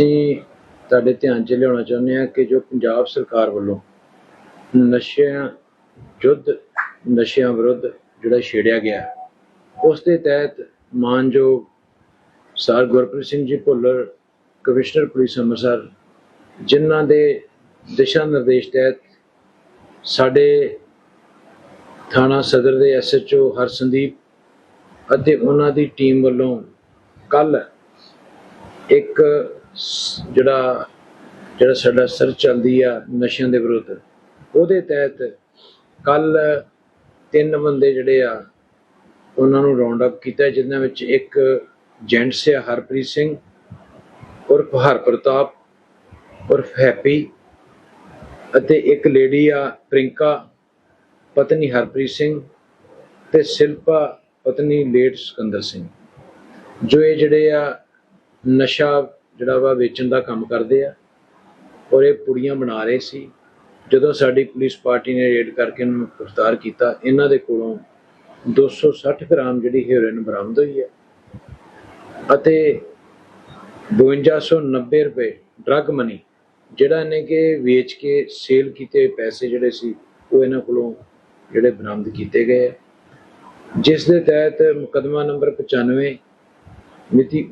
ਅਸੀਂ ਤੁਹਾਡੇ ਧਿਆਨ 'ਚ ਲਿਆਉਣਾ ਚਾਹੁੰਦੇ ਹਾਂ ਕਿ ਜੋ ਪੰਜਾਬ ਸਰਕਾਰ ਵੱਲੋਂ ਨਸ਼ਿਆਂ ਯੁੱਧ ਨਸ਼ਿਆਂ ਵਿਰੁੱਧ ਜਿਹੜਾ ਛੇੜਿਆ ਗਿਆ ਉਸ ਦੇ ਤਹਿਤ ਮਾਨਯੋਗ sir Gurpreet Singh ji Bhullar, commissioner police Amritsar, ਜਿਨ੍ਹਾਂ ਦੇ ਦਿਸ਼ਾ ਨਿਰਦੇਸ਼ ਤਹਿਤ ਸਾਡੇ ਥਾਣਾ ਸਦਰ ਦੇ ਐਸਐਚਓ ਹਰਸੰਦੀਪ ਅਤੇ ਉਹਨਾਂ ਦੀ ਟੀਮ ਵੱਲੋਂ ਕੱਲ ਇੱਕ ਜਿਹੜਾ ਜਿਹੜਾ ਸਾਡਾ ਸਰ ਚੱਲਦੀ ਆ ਨਸ਼ਿਆਂ ਦੇ ਵਿਰੁੱਧ, ਉਹਦੇ ਤਹਿਤ ਕੱਲ ਤਿੰਨ ਬੰਦੇ ਜਿਹੜੇ ਆ, ਉਹਨਾਂ ਨੂੰ ਰਾਉਂਡ ਅਪ ਕੀਤਾ ਜਿਨ੍ਹਾਂ ਵਿੱਚ ਇੱਕ ਜੈਂਟਸ ਆ, ਹਰਪ੍ਰੀਤ ਸਿੰਘ, ਉਰਫ ਹਰਪ੍ਰਤਾਪ, ਉਰਫ ਹੈਪੀ ਅਤੇ ਇੱਕ ਲੇਡੀ ਆ, ਪ੍ਰਿੰਕਾ, ਪਤਨੀ ਹਰਪ੍ਰੀਤ ਸਿੰਘ ਤੇ ਸ਼ਿਲਪਾ ਪਤਨੀ ਲੇਟ ਸਿਕੰਦਰ ਸਿੰਘ। ਜੋ ਇਹ ਜਿਹੜੇ ਆ ਨਸ਼ਾ ਜਿਹੜਾ ਵਾ ਵੇਚਣ ਦਾ ਕੰਮ ਕਰਦੇ ਆ, ਔਰ ਇਹ ਪੁੜੀਆਂ ਬਣਾ ਰਹੇ ਸੀ ਜਦੋਂ ਸਾਡੀ ਪੁਲਿਸ ਪਾਰਟੀ ਨੇ ਰੇਡ ਕਰਕੇ ਇਹਨਾਂ ਨੂੰ ਗ੍ਰਿਫਤਾਰ ਕੀਤਾ, ਇਹਨਾਂ ਦੇ ਕੋਲੋਂ 260 ਗ੍ਰਾਮ ਜਿਹੜੀ ਹੈਰੋਇਨ ਬਰਾਮਦ ਹੋਈ ਹੈ ਅਤੇ 5290 ਰੁਪਏ ਡਰੱਗ ਮਨੀ ਜਿਹੜਾ ਇਹਨੇ ਕਿ ਵੇਚ ਕੇ ਸੇਲ ਕੀਤੇ ਪੈਸੇ ਜਿਹੜੇ ਸੀ, ਉਹ ਇਹਨਾਂ ਕੋਲੋਂ ਜਿਹੜੇ ਬਰਾਮਦ ਕੀਤੇ ਗਏ ਆ। ਜਿਸ ਦੇ ਤਹਿਤ ਮੁਕਦਮਾ ਨੰਬਰ 95 ਮਿਤੀ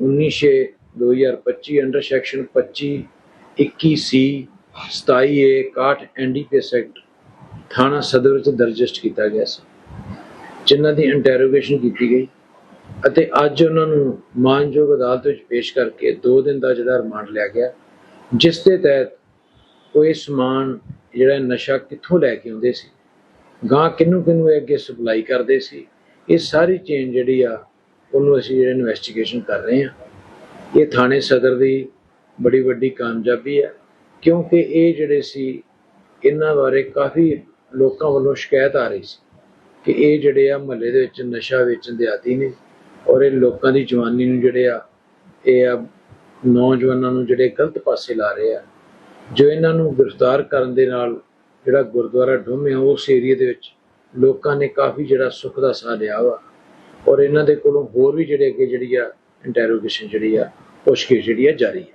19/6/2025 under section 25 21 C 27 A 61 NDPS act ਥਾਣਾ ਸਦਰ ਵਿੱਚ ਦਰਜਿਸਟ ਕੀਤਾ ਗਿਆ ਸੀ। ਜਿਨ੍ਹਾਂ ਦੀ ਇੰਟਰੋਗੇਸ਼ਨ ਕੀਤੀ ਗਈ ਅਤੇ ਅੱਜ ਉਹਨਾਂ ਨੂੰ ਮਾਨਯੋਗ ਅਦਾਲਤ ਵਿੱਚ ਪੇਸ਼ ਕਰਕੇ 2 ਦਿਨ ਦਾ ਜਿਹੜਾ ਰਿਮਾਂਡ ਲਿਆ ਗਿਆ, ਜਿਸ ਦੇ ਤਹਿਤ ਉਹ ਇਹ ਸਮਾਨ ਜਿਹੜਾ ਨਸ਼ਾ ਕਿੱਥੋਂ ਲੈ ਕੇ ਆਉਂਦੇ ਸੀ ਗਾਂ ਕਿਹਨੂੰ ਕਿਹਨੂੰ ਇਹ ਅੱਗੇ ਸਪਲਾਈ ਕਰਦੇ ਸੀ, ਇਹ ਸਾਰੀ ਚੇਨ ਜਿਹੜੀ ਆ, ਉਹਨੂੰ ਅਸੀਂ ਜਿਹੜਾ ਇਨਵੈਸਟੀਗੇਸ਼ਨ ਕਰ ਰਹੇ ਹਾਂ। ਇਹ ਥਾਣੇ ਸਦਰ ਦੀ ਬੜੀ ਵੱਡੀ ਕਾਮਯਾਬੀ ਹੈ, ਕਿਉਂਕਿ ਇਹ ਜਿਹੜੇ ਸੀ, ਇਹਨਾਂ ਬਾਰੇ ਕਾਫੀ ਲੋਕਾਂ ਵੱਲੋਂ ਸ਼ਿਕਾਇਤ ਆ ਰਹੀ ਸੀ ਕਿ ਇਹ ਜਿਹੜੇ ਆ ਮਹੱਲੇ ਦੇ ਵਿੱਚ ਨਸ਼ਾ ਵੇਚਣ ਦੇ ਆਦੀ ਨੇ ਔਰ ਇਹ ਲੋਕਾਂ ਦੀ ਜਵਾਨੀ ਨੂੰ ਜਿਹੜੇ ਆ, ਇਹ ਆ ਨੌਜਵਾਨਾਂ ਨੂੰ ਜਿਹੜੇ ਗਲਤ ਪਾਸੇ ਲਾ ਰਹੇ ਆ। ਜੋ ਇਹਨਾਂ ਨੂੰ ਗ੍ਰਿਫਤਾਰ ਕਰਨ ਦੇ ਨਾਲ ਜਿਹੜਾ ਗੁਰਦੁਆਰਾ ਡੋਮੇ ਉਸ ਏਰੀਆ ਦੇ ਵਿੱਚ ਲੋਕਾਂ ਨੇ ਕਾਫੀ ਜਿਹੜਾ ਸੁੱਖ ਦਾ ਸਾਹ ਲਿਆ ਵਾ। ਔਰ ਇਹਨਾਂ ਦੇ ਕੋਲੋਂ ਹੋਰ ਵੀ ਜਿਹੜੇ ਅੱਗੇ ਜਿਹੜੀ ਆ ਇੰਟਰੋਗੇਸ਼ਨ ਜਿਹੜੀ ਆ ਪੁੱਛਗਿੱਛ ਜਿਹੜੀ ਆ ਜਾਰੀ ਹੈ